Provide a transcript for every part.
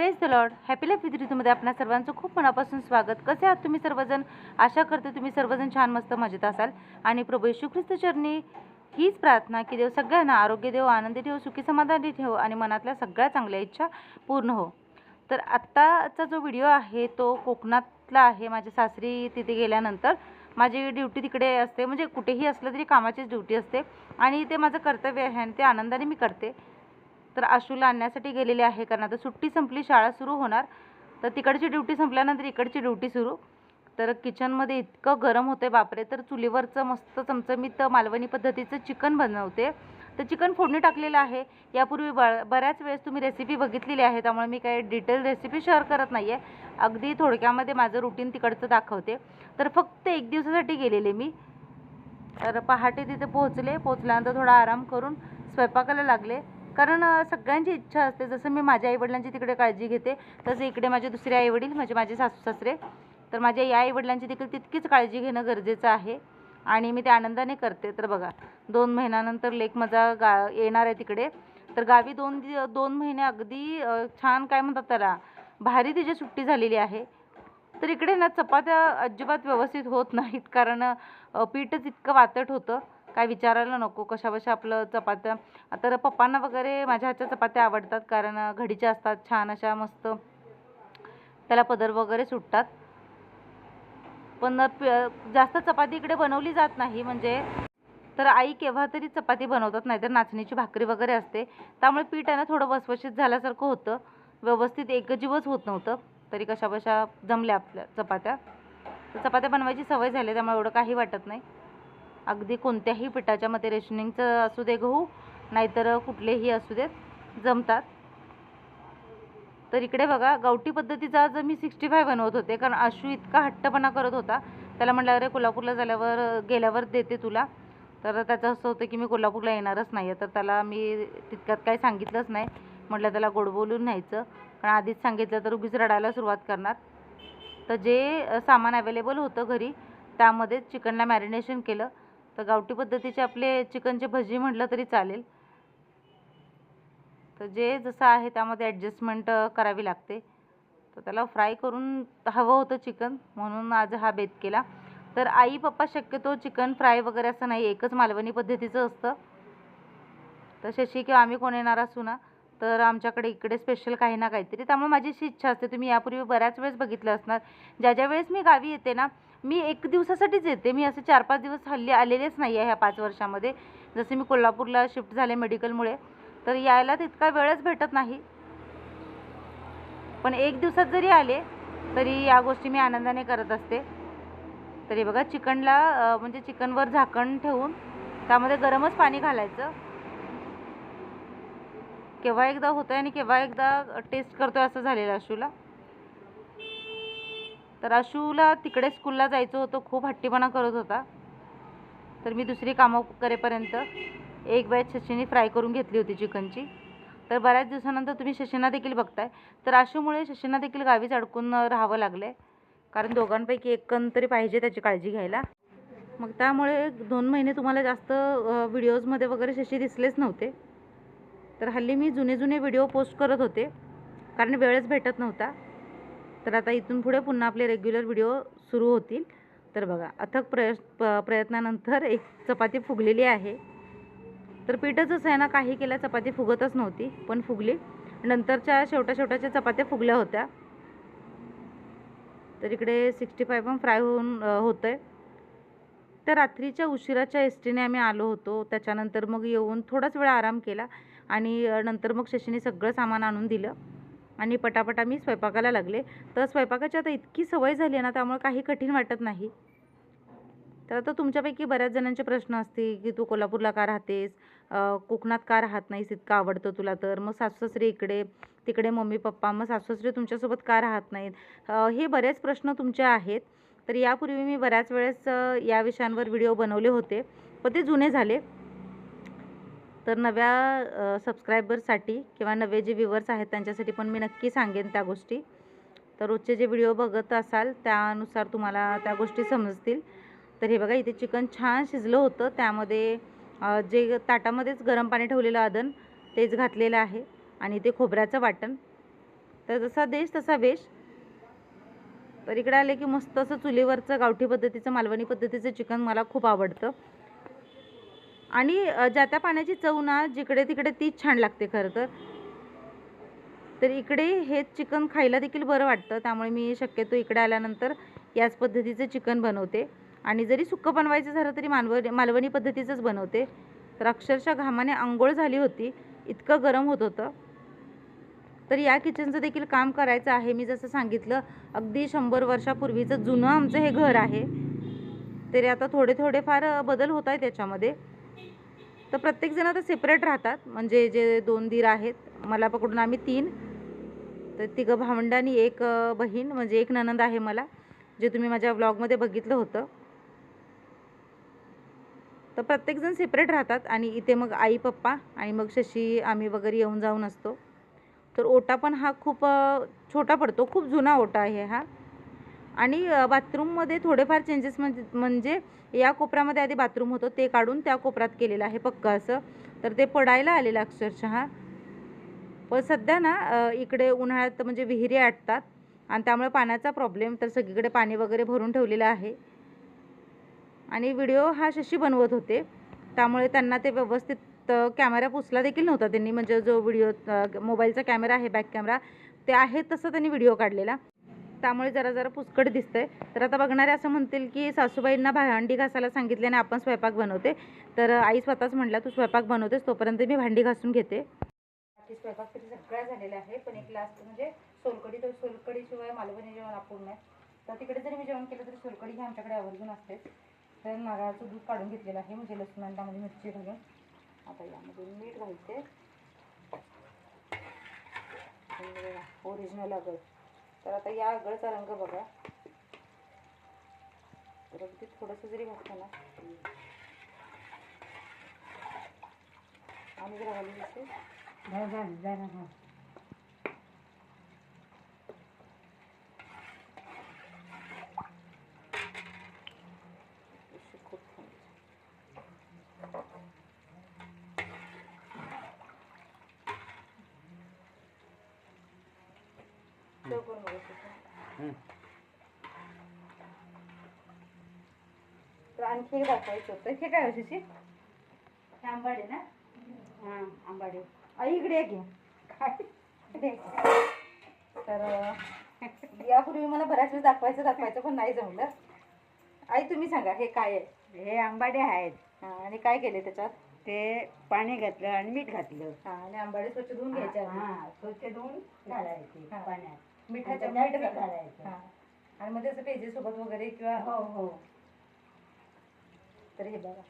Praise the Lord happy life with ऋतूमध्ये आपल्या सर्वांचं खूप मनापासून स्वागत कसे आहात तुम्ही सर्वजण आशा करते तुम्ही सर्वजण छान मस्त मजेत असाल आणि प्रभू येशू ख्रिस्त चरणी हीच प्रार्थना की देव सगळ्यांना आरोग्य देव आनंदी ठेव सुखी समाधानी ठेव आणि मनातल्या सगळ्या चांगल्या इच्छा पूर्ण हो तर आत्ताचा जो व्हिडिओ आहे तो कोकणातला आहे माझ्या सासरी तिथे गेल्यानंतर माझी ड्युटी तिकडे असते म्हणजे कुठेही असलं तरी कामाचीच ड्युटी असते आणि ते माझं कर्तव्य आहे आणि ते आनंदाने मी करते तर आशूला आणण्यासाठी गेलेले आहे कारण आता सुट्टी संपली शाळा सुरू होणार तर तिकडची ड्युटी संपल्यानंतर इकडची ड्युटी सुरू तर किचनमध्ये इतकं गरम होते बापरे तर चुलीवरचं मस्त चमचमीत मालवणी पद्धतीचं चिकन बनवते तर चिकन फोडणी टाकलेलं आहे यापूर्वी ब बऱ्याच वेळेस तुम्ही रेसिपी बघितलेली आहे त्यामुळे मी काही डिटेल रेसिपी शेअर करत नाही आहे अगदी थोडक्यामध्ये माझं रुटीन तिकडचं दाखवते तर फक्त एक दिवसासाठी गेलेले मी तर पहाटे तिथे पोहोचले पोहोचल्यानंतर थोडा आराम करून स्वयंपाकाला लागले कारण सगळ्यांची इच्छा असते जसं मी माझ्या आईवडिलांची तिकडे काळजी घेते तसं इकडे माझे दुसरे आईवडील म्हणजे माझे सासू सासरे तर माझ्या या आईवडिलांची देखील तितकीच काळजी घेणं गरजेचं आहे आणि मी ते आनंदाने करते तर बघा दोन महिन्यानंतर लेक माझा गा येणार आहे तिकडे तर गावी दोन दि दोन महिने अगदी छान काय म्हणतात त्याला भारी तिची सुट्टी झालेली आहे तर इकडे ना चपात्या अजिबात व्यवस्थित होत नाहीत कारण पीठच इतकं वातट होतं काय विचारायला नको कशाबशा आपलं चपात्या तर पप्पांना वगैरे माझ्या हातच्या चपात्या आवडतात कारण घडीच्या असतात छान अशा मस्त त्याला पदर वगैरे सुटतात पण जास्त चपाती इकडे बनवली जात नाही म्हणजे तर आई केव्हा तरी चपाती बनवतात नाहीतर नाचणीची भाकरी वगैरे असते त्यामुळे पीठ आहे ना थोडं बसवशीत झाल्यासारखं होतं व्यवस्थित एकजीवच होत नव्हतं तरी कशाबशा जमल्या आपल्या चपात्या तर चपात्या बनवायची सवय झाली त्यामुळे एवढं काही वाटत नाही अगदी कोणत्याही पिठाच्या मध्ये रेशनिंगचं असू दे गहू नाहीतर कुठलेही असू देत जमतात तर इकडे बघा गावठी पद्धतीचा आज मी सिक्स्टी फाय बनवत होते कारण अशू इतका हट्टपणा करत होता त्याला म्हटलं अरे कोल्हापूरला झाल्यावर गेल्यावर देते तुला तर त्याचं असं होतं की मी कोल्हापूरला येणारच नाही तर त्याला मी तितक्यात काही सांगितलंच नाही म्हटलं त्याला गोड बोलून न्यायचं कारण आधीच सांगितलं तर उगीच रडायला सुरुवात करणार तर जे सामान अवेलेबल होतं घरी त्यामध्ये चिकनला मॅरिनेशन केलं तर गावठी पद्धतीचे आपले चिकनचे भजी म्हटलं तरी चालेल तर जे जसं आहे त्यामध्ये ॲडजस्टमेंट करावी लागते तर त्याला फ्राय करून हवं होतं चिकन म्हणून आज हा बेत केला तर आई पप्पा शक्यतो चिकन फ्राय वगैरे असं नाही एकच मालवणी पद्धतीचं असतं तर शशी किंवा आम्ही कोण येणार असू ना तर आमच्याकडे इकडे स्पेशल काही ना काहीतरी त्यामुळे माझी अशी इच्छा असते तुम्ही यापूर्वी बऱ्याच वेळेस बघितलं असणार ज्या ज्या वेळेस मी गावी येते ना मी एक दिवसासाठीच येते मी असे चार पाच दिवस हल्ली आलेलेच नाही आहे ह्या पाच वर्षामध्ये जसे मी कोल्हापूरला शिफ्ट झाले मेडिकलमुळे तर यायला तितका वेळच भेटत नाही पण एक दिवसात जरी आले तरी या गोष्टी मी आनंदाने करत असते तरी बघा चिकनला म्हणजे चिकनवर झाकण ठेवून त्यामध्ये गरमच पाणी घालायचं केव्हा एकदा होतं आहे आणि केव्हा एकदा टेस्ट करतो आहे असं झालेलं अशूला तर अशूला तिकडे स्कूलला जायचं होतं खूप हट्टीपणा करत होता तर मी दुसरी कामं करेपर्यंत एक बॅच शशीने फ्राय करून घेतली होती चिकनची तर बऱ्याच दिवसानंतर तुम्ही शशींना देखील बघताय तर अशूमुळे शशींना देखील गावीच अडकून राहावं लागलं आहे कारण दोघांपैकी एकन तरी पाहिजे त्याची काळजी घ्यायला मग त्यामुळे दोन महिने तुम्हाला जास्त व्हिडिओजमध्ये वगैरे शशी दिसलेच नव्हते तर हल्ली मी जुने जुने व्हिडिओ पोस्ट करत होते कारण वेळच भेटत नव्हता तर आता इथून पुढे पुन्हा आपले रेग्युलर व्हिडिओ सुरू होतील तर बघा अथक प्रय प्रयत्नानंतर एक चपाती फुगलेली आहे तर पीठच आहे ना काही केल्या चपाती फुगतच नव्हती पण फुगली नंतरच्या शेवट्या शेवटाच्या चपात्या फुगल्या होत्या तर इकडे सिक्स्टी फाय पण फ्राय होऊन होतं आहे तर रात्रीच्या उशिराच्या एस टीने आम्ही आलो होतो त्याच्यानंतर मग येऊन थोडाच वेळ आराम केला आणि नंतर मग शशीने सगळं सामान आणून दिलं आणि पटापटा मी स्वयंपाकाला लागले तर स्वयंपाकाची आता इतकी सवय झाली आहे ना त्यामुळे काही कठीण वाटत नाही तर आता तुमच्यापैकी बऱ्याच जणांचे प्रश्न असते की तू कोल्हापूरला का राहतेस कोकणात का राहत नाहीस इतकं आवडतं तुला तर मग सासूसरी इकडे तिकडे मम्मी पप्पा मग सासूसरी तुमच्यासोबत का राहत नाहीत हे बरेच प्रश्न तुमचे आहेत तर यापूर्वी मी बऱ्याच वेळेस या विषयांवर व्हिडिओ बनवले होते पण ते जुने झाले तर नव्या सबस्क्रायबरसाठी किंवा नवे जे व्ह्यूवर्स आहेत त्यांच्यासाठी पण मी नक्की सांगेन त्या गोष्टी तर रोजचे जे व्हिडिओ बघत असाल त्यानुसार तुम्हाला त्या गोष्टी समजतील तर हे बघा इथे चिकन छान शिजलं होतं त्यामध्ये जे ताटामध्येच गरम पाणी ठेवलेलं आदन तेच घातलेलं आहे आणि ते खोबऱ्याचं वाटण तर जसा देश तसा वेश तर इकडे आले की मस्त असं चुलीवरचं गावठी पद्धतीचं मालवणी पद्धतीचं चिकन मला खूप आवडतं आणि ज्या त्या पाण्याची चव ना जिकडे तिकडे तीच छान लागते खरं तर तर इकडे हे चिकन खायला देखील बरं वाटतं त्यामुळे मी शक्यतो इकडे आल्यानंतर याच पद्धतीचं चिकन बनवते आणि जरी सुक्कं बनवायचं झालं तरी मालव मालवणी पद्धतीचंच बनवते तर अक्षरशः घामाने आंघोळ झाली होती इतकं गरम होत होतं तर या किचनचं देखील काम करायचं आहे मी जसं सांगितलं अगदी शंभर वर्षापूर्वीचं जुनं आमचं हे घर आहे तरी आता थोडे थोडेफार बदल होत आहे त्याच्यामध्ये तर प्रत्येकजण आता सेपरेट राहतात म्हणजे जे दोन दीर आहेत मला पकडून आम्ही तीन तर तिघं भावंड आणि एक बहीण म्हणजे एक ननंद आहे मला जे तुम्ही माझ्या ब्लॉगमध्ये बघितलं होतं तर प्रत्येकजण सेपरेट राहतात आणि इथे मग आई पप्पा आणि मग शशी आम्ही वगैरे येऊन जाऊन असतो तर ओटा पण हा खूप छोटा पडतो खूप जुना ओटा आहे हा आणि बाथरूममध्ये थोडेफार चेंजेस म्हणजे म्हणजे या कोपऱ्यामध्ये आधी बाथरूम होतं ते काढून त्या कोपऱ्यात केलेलं आहे पक्का असं तर ते पडायला आलेलं अक्षरशः पण सध्या ना इकडे उन्हाळ्यात म्हणजे विहिरी आटतात आणि त्यामुळे पाण्याचा प्रॉब्लेम तर सगळीकडे पाणी वगैरे भरून ठेवलेलं आहे आणि व्हिडिओ हा शशी बनवत होते त्यामुळे त्यांना ते व्यवस्थित कॅमेरा पुसला देखील नव्हता त्यांनी म्हणजे जो व्हिडिओ मोबाईलचा कॅमेरा आहे बॅक कॅमेरा ते आहे तसं त्यांनी व्हिडिओ काढलेला त्यामुळे जरा जरा पुसकट दिसतंय तर आता बघणारे असं म्हणतील की सासूबाईंना भांडी घासायला आणि आपण स्वयंपाक बनवते तर आई स्वतःच म्हटला तू स्वयंपाक बनवतेस तोपर्यंत मी भांडी घासून घेते स्वयंपाक तरी सगळा झालेला आहे पण एक लास्ट म्हणजे सोलकडी तर सोलकडीशिवाय मालवणी जेवण अपूर्ण आहे तर तिकडे जरी मी जेवण केलं तरी सोलकडी ही आमच्याकडे आवर्जून असते तर नारळाचं दूध काढून घेतलेलं आहे म्हणजे लसूण अंडामध्ये मिरची घालून आता यामध्ये मीठ घालते ओरिजिनल अगं तर आता या आगळचा रंग बघा तर अगदी थोडंसं जरी घातलं ना आम्ही जरा घालू दिसते तर आणखी एक दाखवायचं होतं हे काय होते आंबाडे ना हां आंबाडे आई इकडे घ्या काय तर यापूर्वी मला बऱ्याच वेळेस दाखवायचं दाखवायचं पण नाही जमलं आई तुम्ही सांगा हे काय आहे हे आंबाडे आहेत आणि काय केले त्याच्यात ते पाणी घातलं आणि मीठ घातलं आणि आंबाडे स्वच्छ धुवून घ्यायचे हां स्वच्छ धुवून घालायचे पाण्यात मिठाच्या आता मीठ घालायचं. हा. आणि मग त्याचं सोबत वगैरे किंवा हो हो तर हे बघा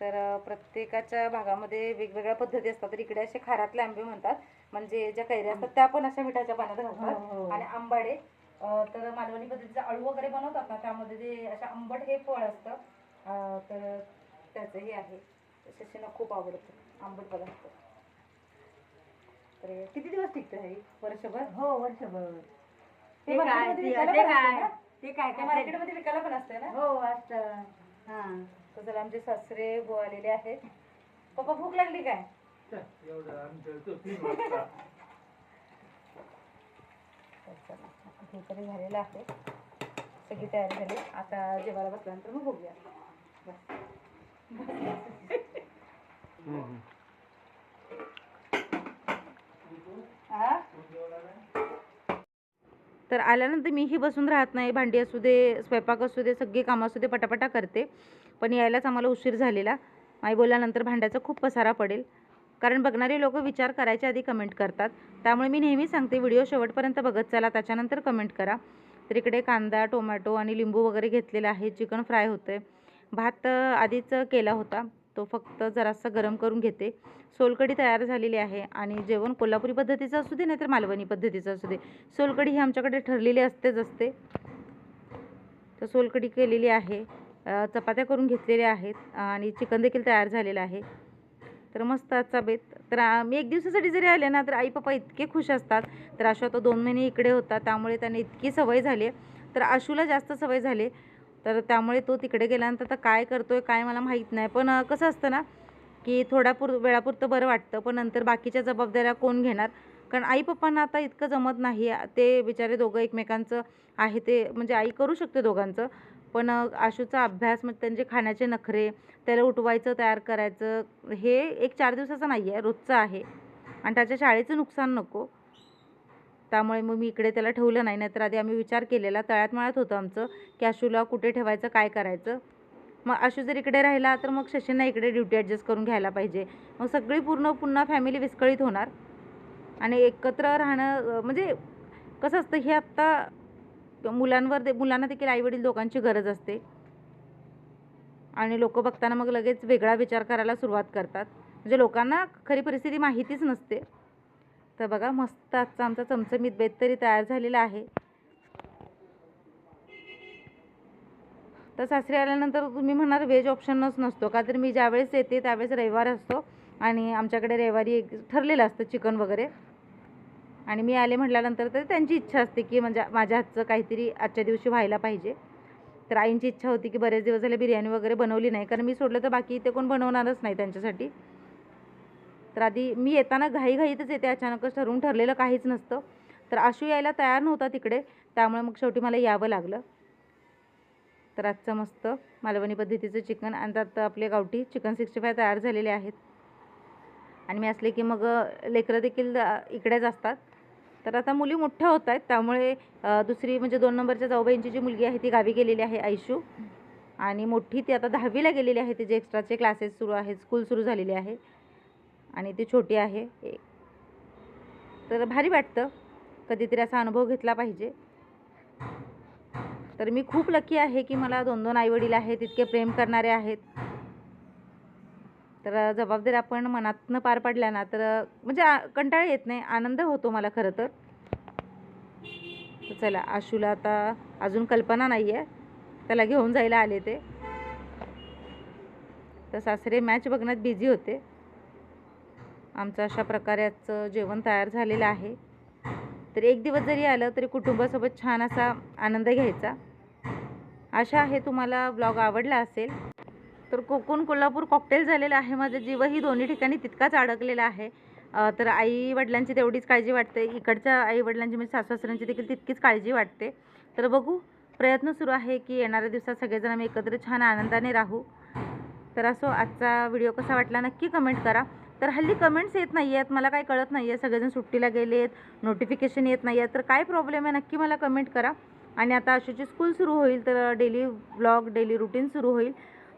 तर प्रत्येकाच्या भागामध्ये वेगवेगळ्या पद्धती असतात तर इकडे असे खारातले आंबे म्हणतात म्हणजे ज्या कैऱ्या असतात त्या पण अशा मिठाच्या पाण्यात घालतात हो, हो. आणि आंबाडे तर मालवणी पद्धतीचं अळू वगैरे बनवतात ना त्यामध्ये जे अशा आंबट हे फळ असतं तर त्याचं हे आहे शशीना खूप आवडतं आंबट पदार्थ अरे किती दिवस टिकतं हे वर्षभर हो वर्षभर ते काय ते काय ते काय ते काय ते मार्केटमध्ये विकायला पण असतं ना हो असतं हा तर चला आमचे सासरे भाऊ आलेले आहेत पप्पा भूक लागली काय हे तरी झालेलं आहे सगळी तयारी झाली आता जेवायला बसल्यानंतर मग बघूया बस. तर आल्यानंतर मीही बसून राहत नाही भांडी असू दे स्वयंपाक असू दे सगळे कामं असू दे पटापटा करते पण यायलाच आम्हाला उशीर झालेला आई बोलल्यानंतर भांड्याचा खूप पसारा पडेल कारण बघणारे लोक विचार करायच्या आधी कमेंट करतात त्यामुळे मी नेहमी सांगते व्हिडिओ शेवटपर्यंत बघत चला त्याच्यानंतर कमेंट करा तर इकडे कांदा टोमॅटो आणि लिंबू वगैरे घेतलेला आहे चिकन फ्राय होतं भात आधीच केला होता तो फक्त जरासा गरम करून घेते सोलकढी तयार झालेली आहे आणि जेवण कोल्हापुरी पद्धतीचं असू दे नाहीतर मालवणी पद्धतीचं असू दे सोलकढी ही आमच्याकडे ठरलेली असतेच असते तर सोलकढी केलेली आहे चपात्या करून घेतलेल्या आहेत आणि चिकन देखील तयार झालेलं आहे तर मस्त आजचा बेत तर मी एक दिवसासाठी जरी आले ना तर आई पप्पा इतके खुश असतात तर अशा तो दोन महिने इकडे होता त्यामुळे त्याने इतकी सवय झाली तर आशूला जास्त सवय झाली तर त्यामुळे तो तिकडे गेल्यानंतर आता काय करतो आहे काय मला माहीत नाही पण कसं असतं ना की थोडा वेळापुरतं बरं वाटतं पण नंतर बाकीच्या जबाबदाऱ्या कोण घेणार कारण आई पप्पांना आता इतकं जमत नाही ते बिचारे दोघं एकमेकांचं आहे ते म्हणजे आई करू शकते दोघांचं पण आशूचा अभ्यास मग त्यांचे खाण्याचे नखरे त्याला उठवायचं तयार करायचं हे एक चार दिवसाचं नाही आहे रोजचं आहे आणि त्याच्या शाळेचं नुकसान नको त्यामुळे मग मी इकडे त्याला ठेवलं नाही नाहीतर आधी आम्ही विचार केलेला तळ्यात मळत होतं आमचं की आशूला कुठे ठेवायचं काय करायचं मग आशू जर इकडे राहिला तर मग शशींना इकडे ड्युटी ॲडजस्ट करून घ्यायला पाहिजे मग सगळी पूर्ण पुन्हा फॅमिली विस्कळीत होणार आणि एकत्र राहणं म्हणजे कसं असतं हे आत्ता मुलांवर दे मुलांना देखील आईवडील दोघांची गरज असते आणि लोक बघताना मग लगेच वेगळा विचार करायला सुरुवात करतात म्हणजे लोकांना खरी परिस्थिती माहितीच नसते तर बघा मस्त आजचा आमचा चमचमीत बेत तरी तयार झालेला आहे तर सासरी आल्यानंतर तुम्ही म्हणणार व्हेज ऑप्शनच नसतो का तर मी ज्यावेळेस येते त्यावेळेस रविवार असतो आणि आमच्याकडे रविवारी एक ठरलेलं असतं चिकन वगैरे आणि मी आले म्हटल्यानंतर तर त्यांची इच्छा असते की म्हणजे माझ्या हातचं काहीतरी आजच्या दिवशी व्हायला पाहिजे तर आईंची इच्छा होती की बरेच दिवस झाले बिर्याणी वगैरे बनवली नाही कारण मी सोडलं तर बाकी इथे कोण बनवणारच नाही त्यांच्यासाठी तर आधी मी येताना घाईघाईतच येते अचानकच ठरवून ठरलेलं काहीच नसतं तर आशू यायला तयार नव्हता तिकडे त्यामुळे मग शेवटी मला यावं लागलं तर आजचं मस्त मालवणी पद्धतीचं चिकन आणि त्यात आपले गावठी चिकन सिक्स्टी फाय तयार झालेले आहेत आणि मी असले की मग लेकरं देखील इकडेच असतात तर आता मुली मोठ्या होत आहेत त्यामुळे दुसरी म्हणजे दोन नंबरच्या जाऊबाईंची जी मुलगी आहे ती गावी गेलेली आहे आयशू आणि मोठी ती आता दहावीला गेलेली आहे जे एक्स्ट्राचे क्लासेस सुरू आहेत स्कूल सुरू झालेले आहे आणि ती छोटी आहे तर भारी वाटतं कधीतरी असा अनुभव घेतला पाहिजे तर मी खूप लकी आहे की मला दोन दोन आईवडील आहेत इतके प्रेम करणारे आहेत तर जबाबदारी आपण मनातनं पार पाडल्या ना तर म्हणजे कंटाळा येत नाही आनंद होतो मला खरं तर चला आशूला आता अजून कल्पना नाही आहे त्याला घेऊन जायला आले ते तर सासरे मॅच बघण्यात बिझी होते आमचं अशा प्रकारेचं जेवण तयार झालेलं आहे तर एक दिवस जरी आलं तरी कुटुंबासोबत छान असा आनंद घ्यायचा आशा आहे तुम्हाला ब्लॉग आवडला असेल तर कोकण कोल्हापूर कॉकटेल झालेला आहे माझं जीवही दोन्ही ठिकाणी तितकाच अडकलेला आहे तर आई वडिलांची तेवढीच काळजी वाटते इकडच्या आई वडिलांची म्हणजे सासू देखील तितकीच काळजी वाटते तर बघू प्रयत्न सुरू आहे की येणाऱ्या दिवसात सगळेजण आम्ही एकत्र छान आनंदाने राहू तर असो आजचा व्हिडिओ कसा वाटला नक्की कमेंट करा तर हल्ली कमेंट्स येत नाही आहेत मला काय कळत नाही आहे सगळेजण सुट्टीला गेले आहेत नोटिफिकेशन येत नाही आहेत तर काय प्रॉब्लेम आहे नक्की मला कमेंट करा आणि आता अशोची स्कूल सुरू होईल तर डेली ब्लॉग डेली रुटीन सुरू होईल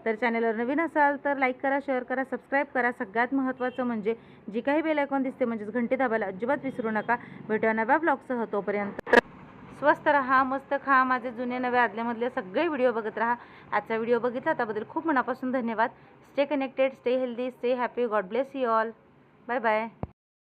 तर चॅनलवर नवीन असाल तर लाईक करा शेअर करा सबस्क्राईब करा सगळ्यात महत्त्वाचं म्हणजे जी काही बेल आयकॉन दिसते म्हणजेच घंटी दाबायला अजिबात विसरू नका भेटूया नव्या ब्लॉगसह तोपर्यंत स्वस्त रहा मस्त खा माझे जुने नवे आदल्यामधले सगळे व्हिडिओ बघत रहा आजचा व्हिडिओ बघितला त्याबद्दल खूप मनापासून धन्यवाद Stay connected, stay healthy, stay happy. God bless you all. Bye bye.